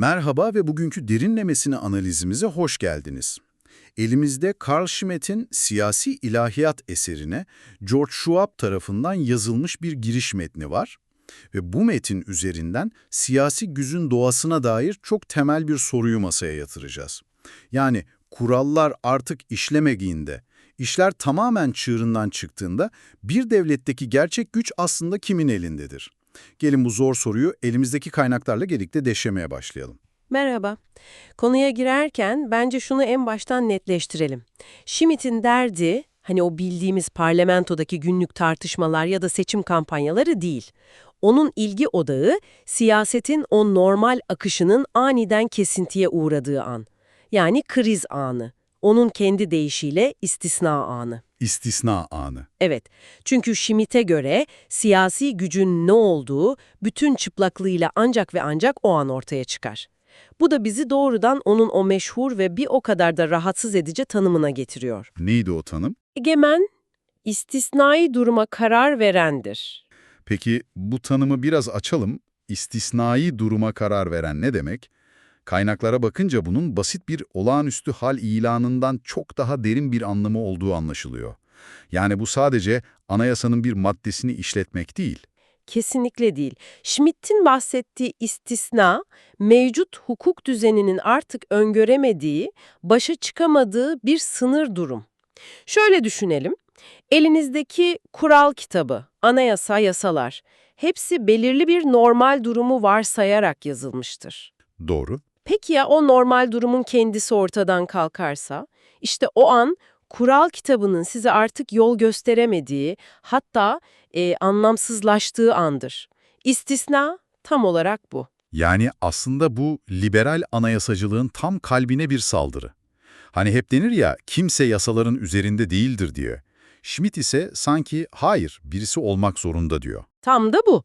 Merhaba ve bugünkü derinlemesine analizimize hoş geldiniz. Elimizde Carl Schmitt'in Siyasi İlahiyat eserine George Schwab tarafından yazılmış bir giriş metni var. Ve bu metin üzerinden siyasi gücün doğasına dair çok temel bir soruyu masaya yatıracağız. Yani kurallar artık işlemediğinde, işler tamamen çığırından çıktığında bir devletteki gerçek güç aslında kimin elindedir? Gelin bu zor soruyu elimizdeki kaynaklarla birlikte deşemeye başlayalım. Merhaba. Konuya girerken bence şunu en baştan netleştirelim. Schmitt'in derdi, hani o bildiğimiz parlamentodaki günlük tartışmalar ya da seçim kampanyaları değil. Onun ilgi odağı, siyasetin o normal akışının aniden kesintiye uğradığı an. Yani kriz anı. Onun kendi deyişiyle istisna anı. İstisna anı. Evet, çünkü Schmitt'e göre siyasi gücün ne olduğu bütün çıplaklığıyla ancak ve ancak o an ortaya çıkar. Bu da bizi doğrudan onun o meşhur ve bir o kadar da rahatsız edici tanımına getiriyor. Neydi o tanım? Egemen, istisnai duruma karar verendir. Peki bu tanımı biraz açalım. İstisnai duruma karar veren ne demek? Kaynaklara bakınca bunun basit bir olağanüstü hal ilanından çok daha derin bir anlamı olduğu anlaşılıyor. Yani bu sadece anayasanın bir maddesini işletmek değil. Kesinlikle değil. Schmitt'in bahsettiği istisna, mevcut hukuk düzeninin artık öngöremediği, başa çıkamadığı bir sınır durum. Şöyle düşünelim. Elinizdeki kural kitabı, anayasa, yasalar, hepsi belirli bir normal durumu varsayarak yazılmıştır. Doğru. Peki ya o normal durumun kendisi ortadan kalkarsa? İşte o an kural kitabının size artık yol gösteremediği, hatta e, anlamsızlaştığı andır. İstisna tam olarak bu. Yani aslında bu liberal anayasacılığın tam kalbine bir saldırı. Hani hep denir ya kimse yasaların üzerinde değildir diye. Schmitt ise sanki hayır birisi olmak zorunda diyor. Tam da bu.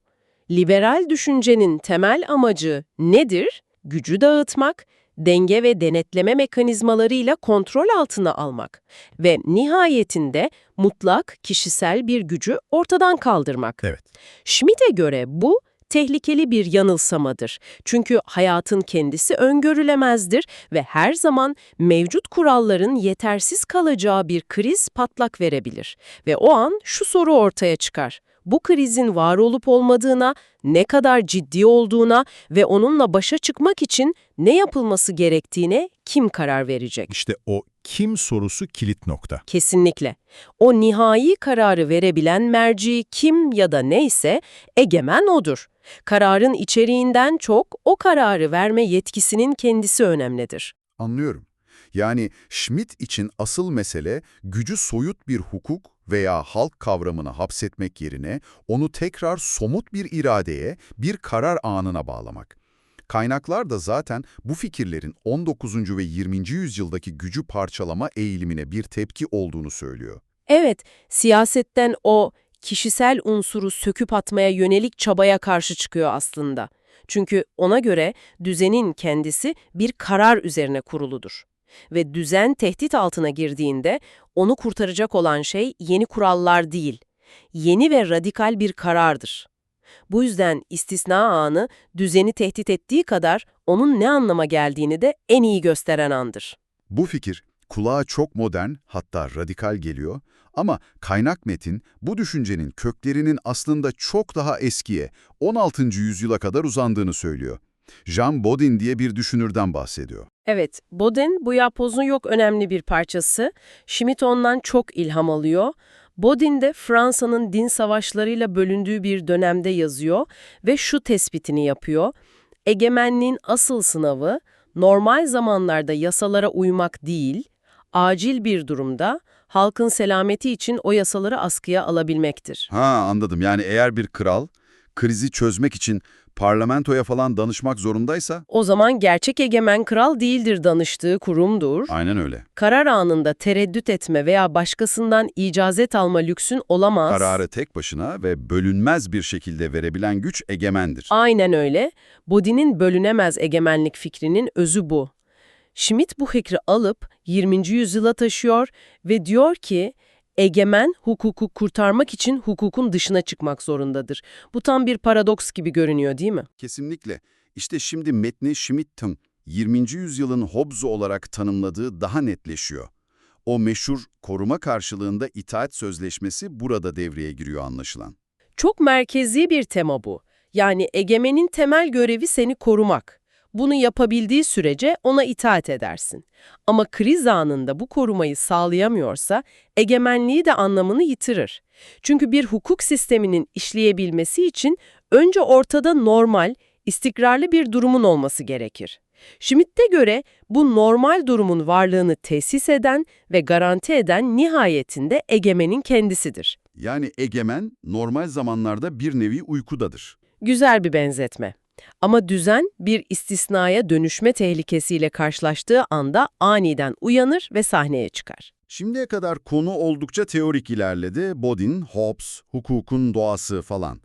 Liberal düşüncenin temel amacı nedir? Gücü dağıtmak, denge ve denetleme mekanizmalarıyla kontrol altına almak ve nihayetinde mutlak kişisel bir gücü ortadan kaldırmak. Evet. Schmitt'e göre bu tehlikeli bir yanılsamadır. Çünkü hayatın kendisi öngörülemezdir ve her zaman mevcut kuralların yetersiz kalacağı bir kriz patlak verebilir. Ve o an şu soru ortaya çıkar. Bu krizin var olup olmadığına, ne kadar ciddi olduğuna ve onunla başa çıkmak için ne yapılması gerektiğine kim karar verecek? İşte o kim sorusu kilit nokta. Kesinlikle. O nihai kararı verebilen merci kim ya da neyse egemen odur. Kararın içeriğinden çok o kararı verme yetkisinin kendisi önemlidir. Anlıyorum. Yani Schmitt için asıl mesele gücü soyut bir hukuk veya halk kavramına hapsetmek yerine onu tekrar somut bir iradeye, bir karar anına bağlamak. Kaynaklar da zaten bu fikirlerin 19. ve 20. yüzyıldaki gücü parçalama eğilimine bir tepki olduğunu söylüyor. Evet, siyasetten o kişisel unsuru söküp atmaya yönelik çabaya karşı çıkıyor aslında. Çünkü ona göre düzenin kendisi bir karar üzerine kuruludur. Ve düzen tehdit altına girdiğinde onu kurtaracak olan şey yeni kurallar değil, yeni ve radikal bir karardır. Bu yüzden istisna anı düzeni tehdit ettiği kadar onun ne anlama geldiğini de en iyi gösteren andır. Bu fikir kulağa çok modern hatta radikal geliyor ama kaynak metin bu düşüncenin köklerinin aslında çok daha eskiye 16. yüzyıla kadar uzandığını söylüyor. Jean Bodin diye bir düşünürden bahsediyor. Evet, Bodin bu yapbozun yok önemli bir parçası. Schmitt ondan çok ilham alıyor. Bodin de Fransa'nın din savaşlarıyla bölündüğü bir dönemde yazıyor ve şu tespitini yapıyor. Egemenliğin asıl sınavı normal zamanlarda yasalara uymak değil, acil bir durumda halkın selameti için o yasaları askıya alabilmektir. Ha anladım. Yani eğer bir kral krizi çözmek için parlamentoya falan danışmak zorundaysa... O zaman gerçek egemen kral değildir danıştığı kurumdur. Aynen öyle. Karar anında tereddüt etme veya başkasından icazet alma lüksün olamaz. Kararı tek başına ve bölünmez bir şekilde verebilen güç egemendir. Aynen öyle. Bodin'in bölünemez egemenlik fikrinin özü bu. Schmitt bu fikri alıp 20. yüzyıla taşıyor ve diyor ki, egemen hukuku kurtarmak için hukukun dışına çıkmak zorundadır. Bu tam bir paradoks gibi görünüyor değil mi? Kesinlikle. İşte şimdi metni Schmidt'in 20. yüzyılın Hobbes'u olarak tanımladığı daha netleşiyor. O meşhur koruma karşılığında itaat sözleşmesi burada devreye giriyor anlaşılan. Çok merkezi bir tema bu. Yani egemenin temel görevi seni korumak. Bunu yapabildiği sürece ona itaat edersin. Ama kriz anında bu korumayı sağlayamıyorsa egemenliği de anlamını yitirir. Çünkü bir hukuk sisteminin işleyebilmesi için önce ortada normal, istikrarlı bir durumun olması gerekir. Schmidt'e göre bu normal durumun varlığını tesis eden ve garanti eden nihayetinde egemenin kendisidir. Yani egemen normal zamanlarda bir nevi uykudadır. Güzel bir benzetme. Ama düzen bir istisnaya dönüşme tehlikesiyle karşılaştığı anda aniden uyanır ve sahneye çıkar. Şimdiye kadar konu oldukça teorik ilerledi. Bodin, Hobbes, hukukun doğası falan.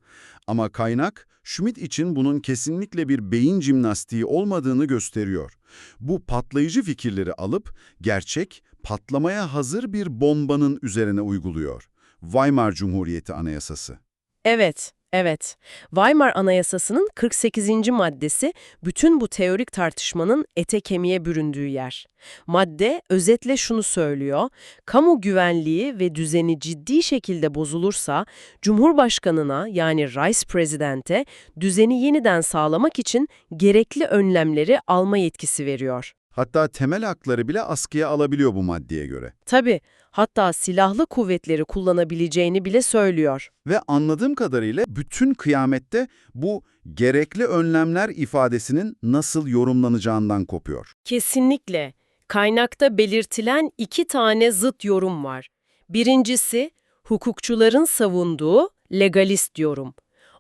Ama kaynak, Schmidt için bunun kesinlikle bir beyin jimnastiği olmadığını gösteriyor. Bu patlayıcı fikirleri alıp gerçek, patlamaya hazır bir bombanın üzerine uyguluyor. Weimar Cumhuriyeti Anayasası. Evet, evet. Weimar Anayasası'nın 48. maddesi bütün bu teorik tartışmanın ete kemiğe büründüğü yer. Madde özetle şunu söylüyor, kamu güvenliği ve düzeni ciddi şekilde bozulursa Cumhurbaşkanına yani Vice President'e düzeni yeniden sağlamak için gerekli önlemleri alma yetkisi veriyor. Hatta temel hakları bile askıya alabiliyor bu maddeye göre. Tabii, hatta silahlı kuvvetleri kullanabileceğini bile söylüyor. Ve anladığım kadarıyla bütün kıyamette bu gerekli önlemler ifadesinin nasıl yorumlanacağından kopuyor. Kesinlikle. Kaynakta belirtilen iki tane zıt yorum var. Birincisi, hukukçuların savunduğu legalist yorum.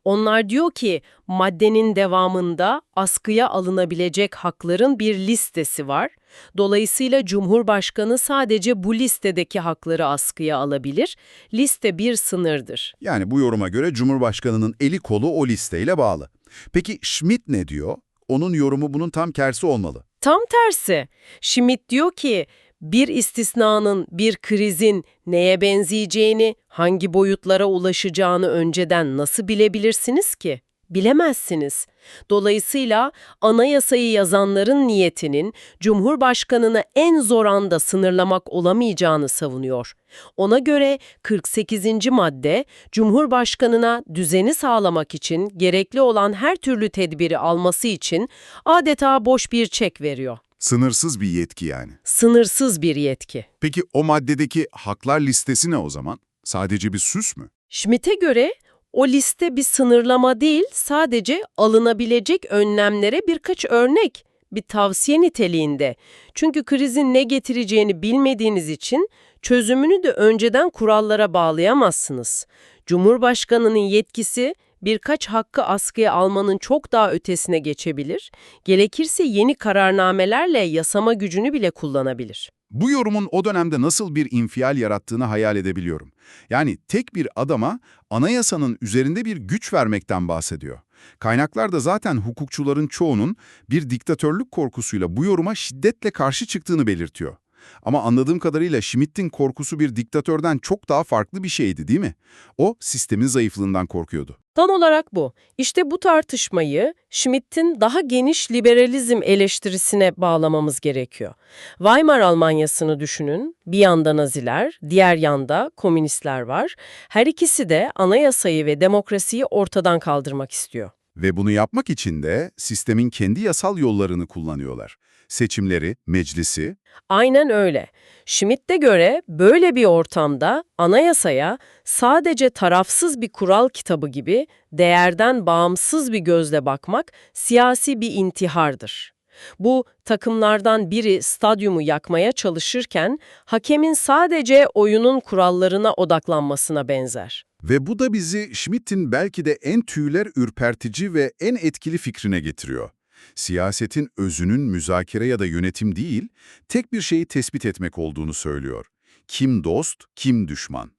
Onlar diyor ki maddenin devamında askıya alınabilecek hakların bir listesi var. Dolayısıyla Cumhurbaşkanı sadece bu listedeki hakları askıya alabilir. Liste bir sınırdır. Yani bu yoruma göre Cumhurbaşkanı'nın eli kolu o listeyle bağlı. Peki Schmidt ne diyor? Onun yorumu bunun tam tersi olmalı. Tam tersi. Schmidt diyor ki bir istisnanın, bir krizin neye benzeyeceğini, hangi boyutlara ulaşacağını önceden nasıl bilebilirsiniz ki? Bilemezsiniz. Dolayısıyla anayasayı yazanların niyetinin Cumhurbaşkanını en zor anda sınırlamak olamayacağını savunuyor. Ona göre 48. madde Cumhurbaşkanına düzeni sağlamak için gerekli olan her türlü tedbiri alması için adeta boş bir çek veriyor. Sınırsız bir yetki yani. Sınırsız bir yetki. Peki o maddedeki haklar listesi ne o zaman? Sadece bir süs mü? Schmidt'e göre o liste bir sınırlama değil, sadece alınabilecek önlemlere birkaç örnek, bir tavsiye niteliğinde. Çünkü krizin ne getireceğini bilmediğiniz için çözümünü de önceden kurallara bağlayamazsınız. Cumhurbaşkanının yetkisi birkaç hakkı askıya almanın çok daha ötesine geçebilir, gerekirse yeni kararnamelerle yasama gücünü bile kullanabilir. Bu yorumun o dönemde nasıl bir infial yarattığını hayal edebiliyorum. Yani tek bir adama anayasanın üzerinde bir güç vermekten bahsediyor. Kaynaklar da zaten hukukçuların çoğunun bir diktatörlük korkusuyla bu yoruma şiddetle karşı çıktığını belirtiyor. Ama anladığım kadarıyla Schmidt'in korkusu bir diktatörden çok daha farklı bir şeydi değil mi? O sistemin zayıflığından korkuyordu. Tam olarak bu. İşte bu tartışmayı Schmidt'in daha geniş liberalizm eleştirisine bağlamamız gerekiyor. Weimar Almanyası'nı düşünün. Bir yanda Naziler, diğer yanda komünistler var. Her ikisi de anayasayı ve demokrasiyi ortadan kaldırmak istiyor. Ve bunu yapmak için de sistemin kendi yasal yollarını kullanıyorlar. Seçimleri, meclisi, Aynen öyle. Schmidt'e göre böyle bir ortamda anayasaya sadece tarafsız bir kural kitabı gibi değerden bağımsız bir gözle bakmak siyasi bir intihardır. Bu takımlardan biri stadyumu yakmaya çalışırken hakemin sadece oyunun kurallarına odaklanmasına benzer. Ve bu da bizi Schmidt'in belki de en tüyler ürpertici ve en etkili fikrine getiriyor. Siyasetin özünün müzakere ya da yönetim değil, tek bir şeyi tespit etmek olduğunu söylüyor. Kim dost, kim düşman.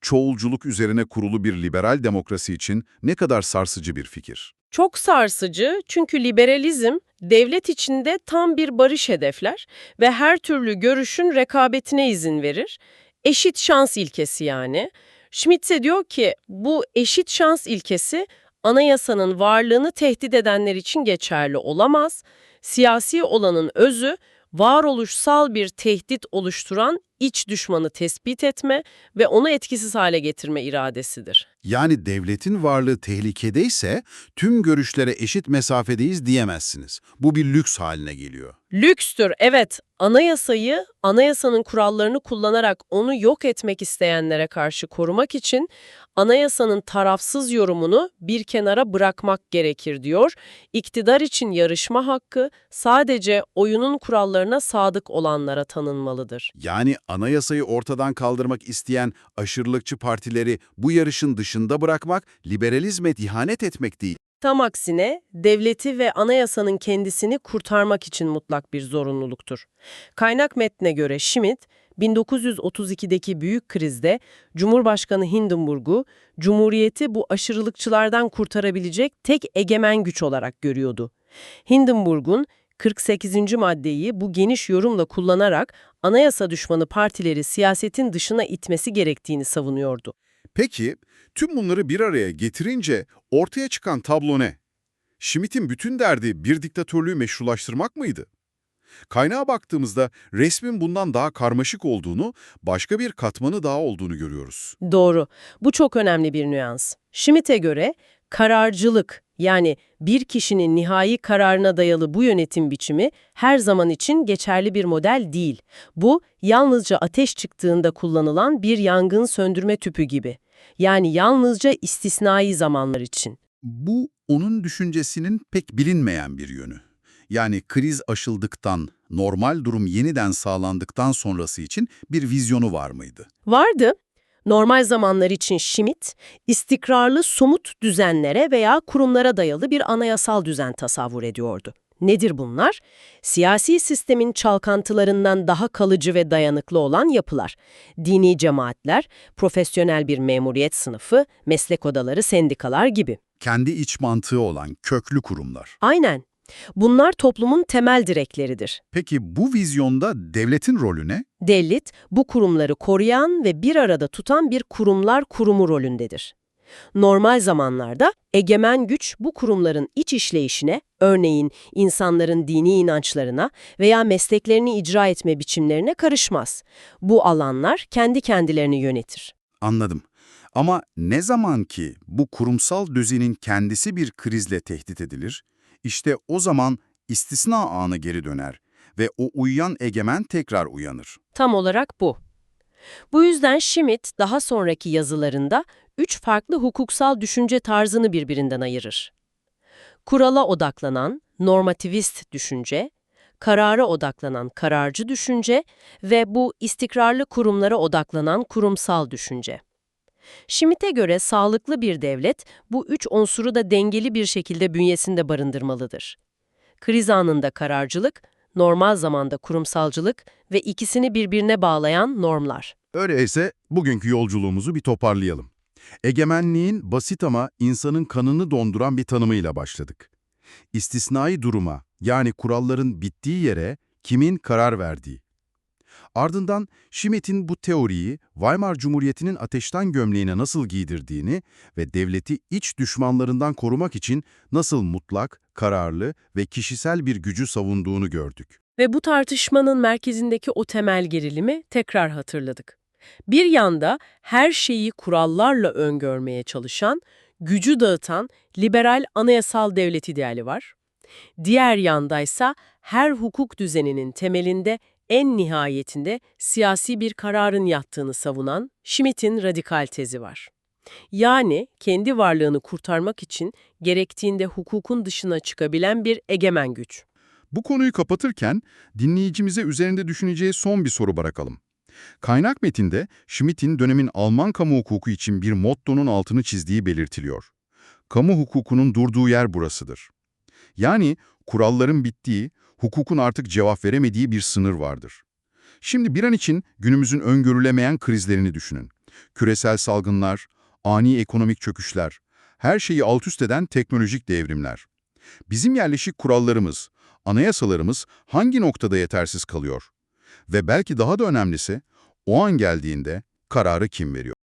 Çoğulculuk üzerine kurulu bir liberal demokrasi için ne kadar sarsıcı bir fikir. Çok sarsıcı çünkü liberalizm devlet içinde tam bir barış hedefler ve her türlü görüşün rekabetine izin verir. Eşit şans ilkesi yani. Schmidt ise diyor ki bu eşit şans ilkesi anayasanın varlığını tehdit edenler için geçerli olamaz. Siyasi olanın özü, varoluşsal bir tehdit oluşturan iç düşmanı tespit etme ve onu etkisiz hale getirme iradesidir. Yani devletin varlığı tehlikedeyse tüm görüşlere eşit mesafedeyiz diyemezsiniz. Bu bir lüks haline geliyor. Lükstür, evet. Anayasayı, anayasanın kurallarını kullanarak onu yok etmek isteyenlere karşı korumak için anayasanın tarafsız yorumunu bir kenara bırakmak gerekir diyor. İktidar için yarışma hakkı sadece oyunun kurallarına sadık olanlara tanınmalıdır. Yani anayasayı ortadan kaldırmak isteyen aşırılıkçı partileri bu yarışın dışında bırakmak, liberalizme ihanet etmek değil. Tam aksine devleti ve anayasanın kendisini kurtarmak için mutlak bir zorunluluktur. Kaynak metne göre Schmidt, 1932'deki büyük krizde Cumhurbaşkanı Hindenburg'u Cumhuriyeti bu aşırılıkçılardan kurtarabilecek tek egemen güç olarak görüyordu. Hindenburg'un 48. maddeyi bu geniş yorumla kullanarak anayasa düşmanı partileri siyasetin dışına itmesi gerektiğini savunuyordu. Peki, tüm bunları bir araya getirince ortaya çıkan tablo ne? Schmitt'in bütün derdi bir diktatörlüğü meşrulaştırmak mıydı? Kaynağa baktığımızda resmin bundan daha karmaşık olduğunu, başka bir katmanı daha olduğunu görüyoruz. Doğru. Bu çok önemli bir nüans. Schmitt'e göre kararcılık yani bir kişinin nihai kararına dayalı bu yönetim biçimi her zaman için geçerli bir model değil. Bu yalnızca ateş çıktığında kullanılan bir yangın söndürme tüpü gibi. Yani yalnızca istisnai zamanlar için. Bu, onun düşüncesinin pek bilinmeyen bir yönü. Yani kriz aşıldıktan, normal durum yeniden sağlandıktan sonrası için bir vizyonu var mıydı? Vardı. Normal zamanlar için Schmitt, istikrarlı somut düzenlere veya kurumlara dayalı bir anayasal düzen tasavvur ediyordu. Nedir bunlar? Siyasi sistemin çalkantılarından daha kalıcı ve dayanıklı olan yapılar. Dini cemaatler, profesyonel bir memuriyet sınıfı, meslek odaları, sendikalar gibi. Kendi iç mantığı olan köklü kurumlar. Aynen. Bunlar toplumun temel direkleridir. Peki bu vizyonda devletin rolü ne? Devlet, bu kurumları koruyan ve bir arada tutan bir kurumlar kurumu rolündedir. Normal zamanlarda egemen güç bu kurumların iç işleyişine, örneğin insanların dini inançlarına veya mesleklerini icra etme biçimlerine karışmaz. Bu alanlar kendi kendilerini yönetir. Anladım. Ama ne zaman ki bu kurumsal düzenin kendisi bir krizle tehdit edilir, işte o zaman istisna anı geri döner ve o uyuyan egemen tekrar uyanır. Tam olarak bu. Bu yüzden Schmitt daha sonraki yazılarında üç farklı hukuksal düşünce tarzını birbirinden ayırır. Kurala odaklanan, normativist düşünce, karara odaklanan kararcı düşünce ve bu istikrarlı kurumlara odaklanan kurumsal düşünce. Schmitt'e göre sağlıklı bir devlet bu üç unsuru da dengeli bir şekilde bünyesinde barındırmalıdır. Kriz anında kararcılık, normal zamanda kurumsalcılık ve ikisini birbirine bağlayan normlar. Öyleyse bugünkü yolculuğumuzu bir toparlayalım. Egemenliğin basit ama insanın kanını donduran bir tanımıyla başladık. İstisnai duruma, yani kuralların bittiği yere kimin karar verdiği. Ardından Schmitt'in bu teoriyi Weimar Cumhuriyeti'nin ateşten gömleğine nasıl giydirdiğini ve devleti iç düşmanlarından korumak için nasıl mutlak, kararlı ve kişisel bir gücü savunduğunu gördük. Ve bu tartışmanın merkezindeki o temel gerilimi tekrar hatırladık. Bir yanda her şeyi kurallarla öngörmeye çalışan, gücü dağıtan liberal anayasal devlet ideali var. Diğer yandaysa her hukuk düzeninin temelinde en nihayetinde siyasi bir kararın yattığını savunan Schmitt'in radikal tezi var. Yani kendi varlığını kurtarmak için gerektiğinde hukukun dışına çıkabilen bir egemen güç. Bu konuyu kapatırken dinleyicimize üzerinde düşüneceği son bir soru bırakalım. Kaynak metinde Schmitt'in dönemin Alman kamu hukuku için bir mottonun altını çizdiği belirtiliyor. Kamu hukukunun durduğu yer burasıdır. Yani kuralların bittiği, hukukun artık cevap veremediği bir sınır vardır. Şimdi bir an için günümüzün öngörülemeyen krizlerini düşünün. Küresel salgınlar, ani ekonomik çöküşler, her şeyi alt üst eden teknolojik devrimler. Bizim yerleşik kurallarımız, anayasalarımız hangi noktada yetersiz kalıyor? Ve belki daha da önemlisi, o an geldiğinde kararı kim veriyor?